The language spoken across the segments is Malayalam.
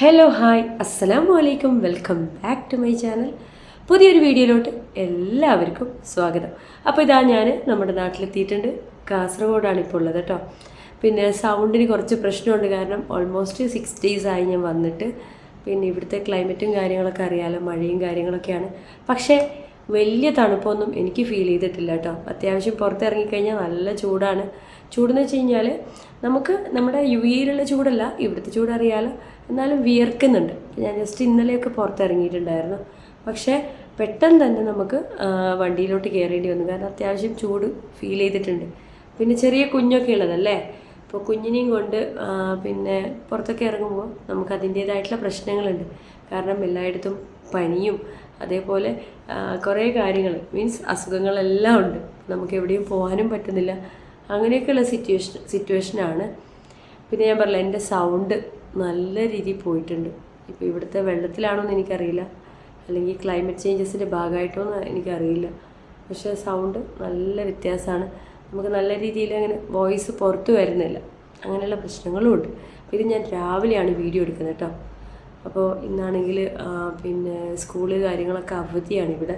ഹലോ ഹായ് അസ്സലാമു അലൈക്കും welcome back to my channel പുതിയൊരു വീഡിയോയിലോട്ട് എല്ലാവർക്കും സ്വാഗതം. അപ്പോൾ ഇതാ ഞാൻ നമ്മുടെ നാട്ടിലെത്തിയിട്ടുണ്ട്. കാസർഗോഡാണ് ഇപ്പോൾ ഉള്ളത് കേട്ടോ. പിന്നെ സൗണ്ടിന് കുറച്ച് പ്രശ്നമുണ്ട് കാരണം ഓൾമോസ്റ്റ് സിക്സ് ഡേയ്സ് ആയി ഞാൻ വന്നിട്ട്. പിന്നെ ഇവിടുത്തെ ക്ലൈമറ്റും കാര്യങ്ങളൊക്കെ അറിയാലോ മഴയും കാര്യങ്ങളൊക്കെയാണ്. പക്ഷേ വലിയ തണുപ്പൊന്നും എനിക്ക് ഫീൽ ചെയ്തിട്ടില്ല കേട്ടോ. അത്യാവശ്യം പുറത്തിറങ്ങിക്കഴിഞ്ഞാൽ നല്ല ചൂടാണ്. ചൂടെന്ന് വെച്ച് കഴിഞ്ഞാൽ നമുക്ക് നമ്മുടെ യു എയിലുള്ള ചൂടല്ല ഇവിടുത്തെ ചൂട് അറിയാലോ. എന്നാലും വിയർക്കുന്നുണ്ട്. ഞാൻ ജസ്റ്റ് ഇന്നലെയൊക്കെ പുറത്തിറങ്ങിയിട്ടുണ്ടായിരുന്നു. പക്ഷേ പെട്ടെന്ന് തന്നെ നമുക്ക് വണ്ടിയിലോട്ട് കയറേണ്ടി വന്നു. കാരണം അത്യാവശ്യം ചൂട് ഫീൽ ചെയ്തിട്ടുണ്ട്. പിന്നെ ചെറിയ കുഞ്ഞൊക്കെ ഉള്ളതല്ലേ? അപ്പോൾ കുഞ്ഞിനെയും കൊണ്ട് പിന്നെ പുറത്തൊക്കെ ഇറങ്ങുമ്പോൾ നമുക്ക് അതിന്റേതായിട്ടുള്ള പ്രശ്നങ്ങളുണ്ട്. കാരണം എല്ലായിടത്തും പനിയും അതേപോലെ കുറേ കാര്യങ്ങൾ മീൻസ് അസുഖങ്ങളെല്ലാം ഉണ്ട്. നമുക്ക് എവിടെയും പോകാനും പറ്റുന്നില്ല. അങ്ങനെയൊക്കെയുള്ള സിറ്റുവേഷൻ സിറ്റുവേഷനാണ് പിന്നെ ഞാൻ പറഞ്ഞില്ല എന്റെ സൗണ്ട് നല്ല രീതിയിൽ പോയിട്ടുണ്ട്. ഇപ്പോൾ ഇവിടുത്തെ വെള്ളത്തിലാണോ എന്ന് എനിക്കറിയില്ല. അല്ലെങ്കിൽ ക്ലൈമറ്റ് ചേഞ്ചസിന്റെ ഭാഗമായിട്ടോ എന്ന് എനിക്കറിയില്ല. പക്ഷേ സൗണ്ട് നല്ല വ്യത്യാസമാണ്. നമുക്ക് നല്ല രീതിയിൽ അങ്ങനെ വോയിസ് പുറത്ത് വരുന്നില്ല. അങ്ങനെയുള്ള പ്രശ്നങ്ങളും ഉണ്ട്. അപ്പോൾ ഇത് ഞാൻ രാവിലെയാണ് വീഡിയോ എടുക്കുന്നത് കേട്ടോ. അപ്പോൾ ഇന്നാണെങ്കിൽ പിന്നെ സ്കൂൾ കാര്യങ്ങളൊക്കെ അവധിയാണ് ഇവിടെ.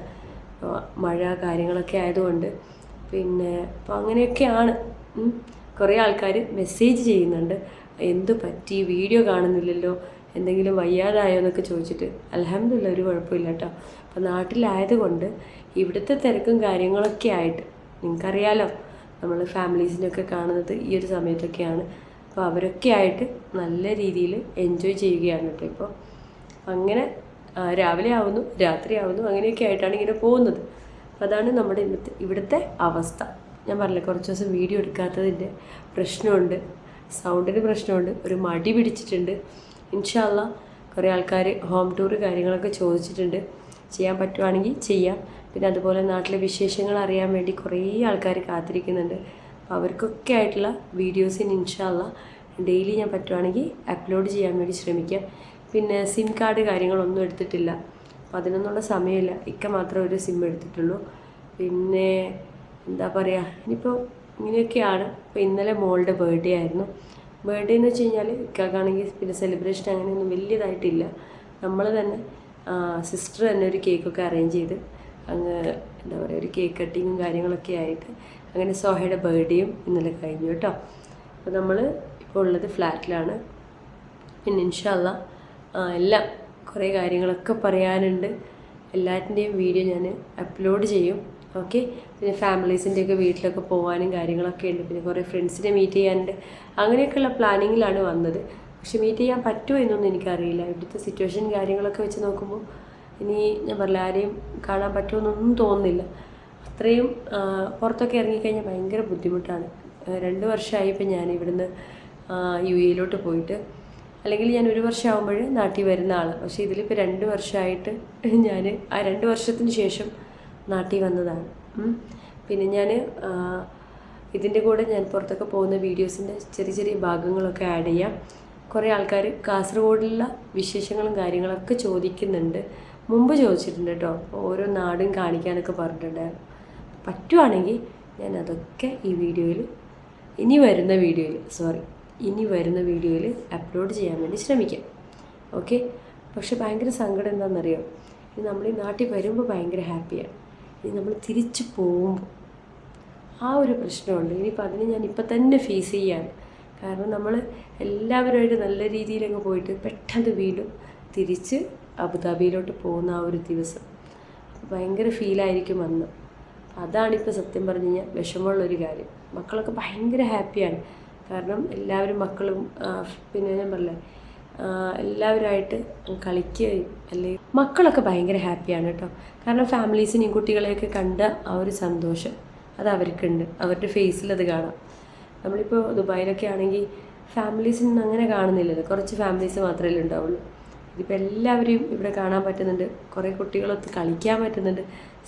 മഴ കാര്യങ്ങളൊക്കെ ആയതുകൊണ്ട്. പിന്നെ അപ്പോൾ അങ്ങനെയൊക്കെയാണ്. കുറേ ആൾക്കാർ മെസ്സേജ് ചെയ്യുന്നുണ്ട്. എന്ത് പറ്റി? വീഡിയോ കാണുന്നില്ലല്ലോ. എന്തെങ്കിലും വയ്യാതായോ എന്നൊക്കെ ചോദിച്ചിട്ട്. അലഹമില്ല ഒരു കുഴപ്പമില്ല കേട്ടോ. അപ്പോൾ നാട്ടിലായതുകൊണ്ട് ഇവിടുത്തെ തിരക്കും കാര്യങ്ങളൊക്കെ ആയിട്ട് നിങ്ങൾക്കറിയാലോ നമ്മൾ ഫാമിലീസിനൊക്കെ കാണുന്നത് ഈ ഒരു സമയത്തൊക്കെയാണ്. അപ്പോൾ അവരൊക്കെ ആയിട്ട് നല്ല രീതിയിൽ എൻജോയ് ചെയ്യുകയാണ് കേട്ടോ ഇപ്പോൾ അങ്ങനെ രാവിലെ ആവുന്നു രാത്രി ആവുന്നു അങ്ങനെയൊക്കെ ആയിട്ടാണ് ഇങ്ങനെ പോകുന്നത്. അപ്പോൾ അതാണ് നമ്മുടെ ഇവിടുത്തെ അവസ്ഥ. ഞാൻ പറഞ്ഞില്ല കുറച്ച് ദിവസം വീഡിയോ എടുക്കാത്തതിന്റെ പ്രശ്നമുണ്ട്. സൗണ്ടിന് പ്രശ്നമുണ്ട്. ഒരു മടി പിടിച്ചിട്ടുണ്ട്. ഇൻഷാല്ല കുറേ ആൾക്കാർ ഹോം ടൂർ കാര്യങ്ങളൊക്കെ ചോദിച്ചിട്ടുണ്ട്. ചെയ്യാൻ പറ്റുവാണെങ്കിൽ ചെയ്യാം. പിന്നെ അതുപോലെ നാട്ടിലെ വിശേഷങ്ങൾ അറിയാൻ വേണ്ടി കുറേ ആൾക്കാർ കാത്തിരിക്കുന്നുണ്ട്. അപ്പോൾ അവർക്കൊക്കെ ആയിട്ടുള്ള വീഡിയോസിന് ഇൻഷാല്ല ഡെയിലി ഞാൻ പറ്റുവാണെങ്കിൽ അപ്ലോഡ് ചെയ്യാൻ വേണ്ടി ശ്രമിക്കാം. പിന്നെ സിം കാർഡ് കാര്യങ്ങളൊന്നും എടുത്തിട്ടില്ല. അപ്പോൾ അതിനൊന്നുള്ള സമയമില്ല. ഇക്ക മാത്രമേ ഒരു സിം എടുത്തിട്ടുള്ളൂ. പിന്നെ എന്താ പറയുക ഇനിയിപ്പോൾ ഇങ്ങനെയൊക്കെയാണ്. ഇപ്പോൾ ഇന്നലെ മോളുടെ ബർത്ത്ഡേ ആയിരുന്നു. ബർത്ത്ഡേ എന്ന് വെച്ച് കഴിഞ്ഞാൽ ഇക്കാക്കാണെങ്കിൽ പിന്നെ സെലിബ്രേഷൻ അങ്ങനെയൊന്നും വലിയതായിട്ടില്ല. നമ്മൾ തന്നെ സിസ്റ്റർ തന്നെ ഒരു കേക്കൊക്കെ അറേഞ്ച് ചെയ്ത് അങ്ങ് എന്താ പറയുക ഒരു കേക്ക് കട്ടിങ്ങും കാര്യങ്ങളൊക്കെ ആയിട്ട് അങ്ങനെ സോഹയുടെ ബർത്ത്ഡേയും ഇന്നലെ കഴിഞ്ഞു കേട്ടോ. അപ്പോൾ നമ്മൾ ഇപ്പോൾ ഉള്ളത് ഫ്ലാറ്റിലാണ് പിന്നെ ഇൻഷല്ല എല്ലാം കുറേ കാര്യങ്ങളൊക്കെ പറയാനുണ്ട്. എല്ലാറ്റിന്റെയും വീഡിയോ ഞാൻ അപ്ലോഡ് ചെയ്യും. ഓക്കെ? പിന്നെ ഫാമിലീസിന്റെയൊക്കെ വീട്ടിലൊക്കെ പോകാനും കാര്യങ്ങളൊക്കെ ഉണ്ട്. പിന്നെ കുറേ ഫ്രണ്ട്സിനെ മീറ്റ് ചെയ്യാനുണ്ട്. അങ്ങനെയൊക്കെയുള്ള പ്ലാനിങ്ങിലാണ് വന്നത്. പക്ഷെ മീറ്റ് ചെയ്യാൻ പറ്റുമോ എന്നൊന്നും എനിക്കറിയില്ല. ഇവിടുത്തെ സിറ്റുവേഷൻ കാര്യങ്ങളൊക്കെ വെച്ച് നോക്കുമ്പോൾ ഇനി ഞാൻ പറയില്ല ആരെയും കാണാൻ പറ്റുമെന്നൊന്നും തോന്നുന്നില്ല. അത്രയും പുറത്തൊക്കെ ഇറങ്ങിക്കഴിഞ്ഞാൽ ഭയങ്കര ബുദ്ധിമുട്ടാണ്. രണ്ട് വർഷമായി ഞാൻ ഇവിടുന്ന് യു എയിലോട്ട് പോയിട്ട്. അല്ലെങ്കിൽ ഞാൻ ഒരു വർഷം വർഷമാകുമ്പോൾ നാട്ടിൽ വരുന്ന ആൾ പക്ഷേ ഇതിലിപ്പോൾ രണ്ട് വർഷമായിട്ട് ഞാൻ ആ രണ്ട് വർഷത്തിന് ശേഷം നാട്ടിൽ വന്നതാണ്. പിന്നെ ഞാൻ ഇതിന്റെ കൂടെ ഞാൻ പുറത്തൊക്കെ പോകുന്ന വീഡിയോസിന്റെ ചെറിയ ചെറിയ ഭാഗങ്ങളൊക്കെ ആഡ് ചെയ്യാം. കുറേ ആൾക്കാർ കാസർഗോഡിലുള്ള വിശേഷങ്ങളും കാര്യങ്ങളൊക്കെ ചോദിക്കുന്നുണ്ട്. മുമ്പ് ചോദിച്ചിട്ടുണ്ട് കേട്ടോ ഓരോ നാടും കാണിക്കാനൊക്കെ പറഞ്ഞിട്ടുണ്ടായിരുന്നു പറ്റുവാണെങ്കിൽ ഞാൻ അതൊക്കെ ഈ വീഡിയോയിൽ ഇനി വരുന്ന വീഡിയോയിൽ സോറി ഇനി വരുന്ന വീഡിയോയിൽ അപ്ലോഡ് ചെയ്യാൻ വേണ്ടി ശ്രമിക്കാം. ഓക്കെ പക്ഷെ ഭയങ്കര സങ്കടം എന്താണെന്നറിയോ? ഇനി നമ്മൾ ഈ നാട്ടിൽ വരുമ്പോൾ ഭയങ്കര ഹാപ്പിയാണ് ഇനി നമ്മൾ തിരിച്ചു പോകുമ്പോൾ ആ ഒരു പ്രശ്നമുണ്ട്. ഇനിയിപ്പോൾ അതിന് ഞാൻ ഇപ്പം തന്നെ ഫേസ് ചെയ്യാണ്. കാരണം നമ്മൾ എല്ലാവരുമായിട്ട് നല്ല രീതിയിൽ അങ്ങ് പോയിട്ട് പെട്ടെന്ന് വീണ്ടും തിരിച്ച് അബുദാബിയിലോട്ട് പോകുന്ന ആ ഒരു ദിവസം. ഭയങ്കര ഫീലായിരിക്കും അന്ന്. അതാണിപ്പോൾ സത്യം പറഞ്ഞു കഴിഞ്ഞാൽ വിഷമമുള്ളൊരു കാര്യം. മക്കളൊക്കെ ഭയങ്കര ഹാപ്പിയാണ് കാരണം എല്ലാവരും മക്കളും പിന്നെ ഞാൻ പറഞ്ഞില്ലേ എല്ലാവരുമായിട്ട് കളിക്കുകയും അല്ലെങ്കിൽ മക്കളൊക്കെ ഭയങ്കര ഹാപ്പിയാണ് കേട്ടോ. കാരണം ഫാമിലീസിനെയും കുട്ടികളെയൊക്കെ കണ്ട ആ ഒരു സന്തോഷം അത് അവർക്കുണ്ട്. അവരുടെ ഫേസിൽ അത് കാണാം. നമ്മളിപ്പോൾ ദുബായിലൊക്കെ ആണെങ്കിൽ ഫാമിലീസിൽ നിന്ന് അങ്ങനെ കാണുന്നില്ലല്ലോ. കുറച്ച് ഫാമിലീസ് മാത്രമേ ഉണ്ടാവുള്ളൂ. ഇതിപ്പോൾ എല്ലാവരെയും ഇവിടെ കാണാൻ പറ്റുന്നുണ്ട്. കുറേ കുട്ടികളൊത്ത് കളിക്കാൻ പറ്റുന്നുണ്ട്.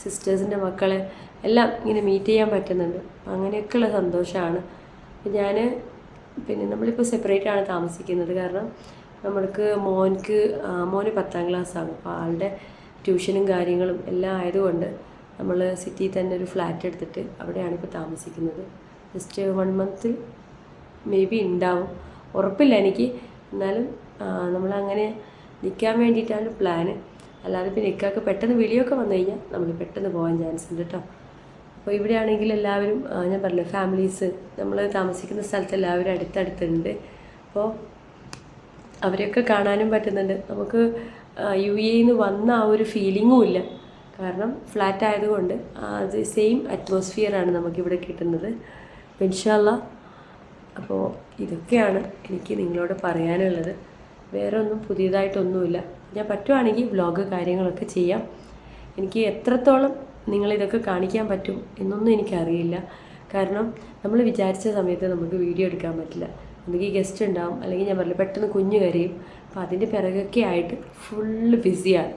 സിസ്റ്റേഴ്സിന്റെ മക്കളെ എല്ലാം ഇങ്ങനെ മീറ്റ് ചെയ്യാൻ പറ്റുന്നുണ്ട്. അങ്ങനെയൊക്കെയുള്ള സന്തോഷമാണ്. ഞാൻ പിന്നെ നമ്മളിപ്പോൾ സെപ്പറേറ്റ് ആണ് താമസിക്കുന്നത്. കാരണം നമ്മൾക്ക് മോൻക്ക് മോന് പത്താം ക്ലാസ്സാണ്. അപ്പോൾ ആളുടെ ട്യൂഷനും കാര്യങ്ങളും എല്ലാം ആയതുകൊണ്ട് നമ്മൾ സിറ്റിയിൽ തന്നെ ഒരു ഫ്ലാറ്റ് എടുത്തിട്ട് അവിടെയാണ് ഇപ്പോൾ താമസിക്കുന്നത്. Just one month maybe ഉണ്ടാവും ഉറപ്പില്ല എനിക്ക്. എന്നാലും നമ്മളങ്ങനെ നിൽക്കാൻ വേണ്ടിയിട്ടാണ് പ്ലാന്. അല്ലാതെ പിന്നെ ഇക്കാക്ക് പെട്ടെന്ന് വിളിയൊക്കെ വന്നു കഴിഞ്ഞാൽ നമ്മൾ പെട്ടെന്ന് പോകാൻ ചാൻസ് ഉണ്ട് കേട്ടോ അപ്പോൾ ഇവിടെ ആണെങ്കിൽ എല്ലാവരും ഞാൻ പറഞ്ഞു ഫാമിലീസ്. നമ്മൾ താമസിക്കുന്ന സ്ഥലത്ത് എല്ലാവരും അടുത്തടുത്തുണ്ട്. അപ്പോൾ അവരെയൊക്കെ കാണാനും പറ്റുന്നുണ്ട്. നമുക്ക് യു എയിൽ നിന്ന് വന്ന ആ ഒരു ഫീലിങ്ങും ഇല്ല. കാരണം ഫ്ലാറ്റ് ആയതുകൊണ്ട് അത് സെയിം അറ്റ്മോസ്ഫിയറാണ് നമുക്കിവിടെ കിട്ടുന്നത്. ഇൻഷാല്ല അപ്പോൾ ഇതൊക്കെയാണ് എനിക്ക് നിങ്ങളോട് പറയാനുള്ളത്. വേറെ ഒന്നും പുതിയതായിട്ടൊന്നുമില്ല. ഞാൻ പറ്റുവാണെങ്കിൽ വ്ലോഗ് കാര്യങ്ങളൊക്കെ ചെയ്യാം. എനിക്ക് എത്രത്തോളം നിങ്ങളിതൊക്കെ കാണിക്കാൻ പറ്റും എന്നൊന്നും എനിക്കറിയില്ല. കാരണം നമ്മൾ വിചാരിച്ച സമയത്ത് നമുക്ക് വീഡിയോ എടുക്കാൻ പറ്റില്ല. ഒന്നുകിൽ ഗസ്റ്റ് ഉണ്ടാവും. അല്ലെങ്കിൽ ഞാൻ പറഞ്ഞില്ല പെട്ടെന്ന് കുഞ്ഞ് കരയും. അപ്പം അതിന്റെ പിറകൊക്കെ ആയിട്ട് ഫുള്ള് ബിസിയാണ്.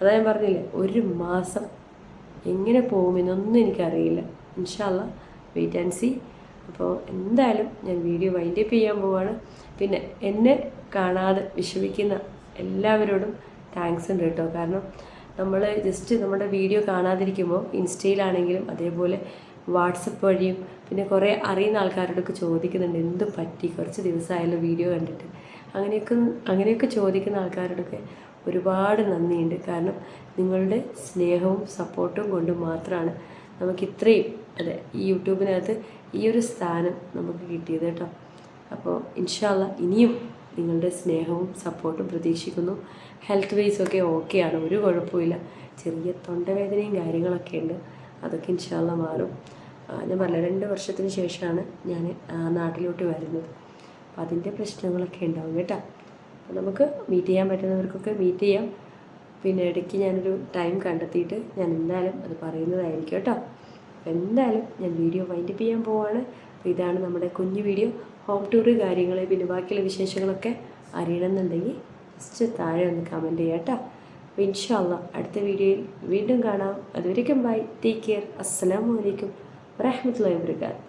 അതാ ഞാൻ പറഞ്ഞില്ലേ ഒരു മാസം എങ്ങനെ പോകുമെന്നൊന്നും എനിക്കറിയില്ല. ഇൻഷാല്ല വെയിറ്റ് ആൻഡ് സി അപ്പോൾ എന്തായാലും ഞാൻ വീഡിയോ വൈൻഡ് അപ്പ് ചെയ്യാൻ പോവാണ്. പിന്നെ എന്നെ കാണാതെ വിഷമിക്കുന്ന എല്ലാവരോടും താങ്ക്സ് ഉണ്ട് കേട്ടോ. കാരണം നമ്മൾ ജസ്റ്റ് നമ്മുടെ വീഡിയോ കാണാതിരിക്കുമ്പോൾ ഇൻസ്റ്റയിലാണെങ്കിലും അതേപോലെ വാട്സപ്പ് വഴിയും പിന്നെ കുറേ അറിയുന്ന ആൾക്കാരോടൊക്കെ ചോദിക്കുന്നുണ്ട് എന്ത് പറ്റി? കുറച്ച് ദിവസമായല്ലോ വീഡിയോ കണ്ടിട്ട്. അങ്ങനെയൊക്കെ അങ്ങനെയൊക്കെ ചോദിക്കുന്ന ആൾക്കാരോടൊക്കെ ഒരുപാട് നന്ദിയുണ്ട്. കാരണം നിങ്ങളുടെ സ്നേഹവും സപ്പോർട്ടും കൊണ്ട് മാത്രമാണ് നമുക്ക് ഇത്രയും അതെ ഈ യൂട്യൂബിനകത്ത് ഈ ഒരു സ്ഥാനം നമുക്ക് കിട്ടിയത് കേട്ടോ. അപ്പോൾ ഇൻഷാല്ല ഇനിയും നിങ്ങളുടെ സ്നേഹവും സപ്പോർട്ടും പ്രതീക്ഷിക്കുന്നു. ഹെൽത്ത് വൈസൊക്കെ ഓക്കെയാണ് ഒരു കുഴപ്പമില്ല ചെറിയ തൊണ്ടവേദനയും കാര്യങ്ങളൊക്കെ ഉണ്ട്. അതൊക്കെ ഇൻഷാല്ല മാറും. ഞാൻ പറഞ്ഞ രണ്ട് വർഷത്തിന് ശേഷമാണ് ഞാൻ നാട്ടിലോട്ട് വരുന്നത്. അപ്പം അതിന്റെ പ്രശ്നങ്ങളൊക്കെ ഉണ്ടാവും കേട്ടോ. അപ്പം നമുക്ക് മീറ്റ് ചെയ്യാൻ പറ്റുന്നവർക്കൊക്കെ മീറ്റ് ചെയ്യാം. പിന്നെ ഇടയ്ക്ക് ഞാനൊരു ടൈം കണ്ടെത്തിയിട്ട് ഞാൻ എന്തായാലും അത് പറയുന്നതായിരിക്കും കേട്ടോ. എന്തായാലും ഞാൻ വീഡിയോ വൈൻഡപ്പ് ചെയ്യാൻ പോവാണ്. അപ്പോൾ ഇതാണ് നമ്മുടെ കുഞ്ഞു വീഡിയോ ഹോം ടൂറ് കാര്യങ്ങൾ പിന്നെ ബാക്കിയുള്ള വിശേഷങ്ങളൊക്കെ അറിയണമെന്നുണ്ടെങ്കിൽ ജസ്റ്റ് താഴെ ഒന്ന് കമന്റ് ചെയ്യാം കേട്ടോ. അപ്പോൾ ഇൻഷാല്ല അടുത്ത വീഡിയോയിൽ വീണ്ടും കാണാം. അതുവരേക്കും ബൈ ടേക്ക് കെയർ അസ്സലാമു അലൈക്കും വറഹ്മത്തുള്ളാഹി വബറകാതുഹു.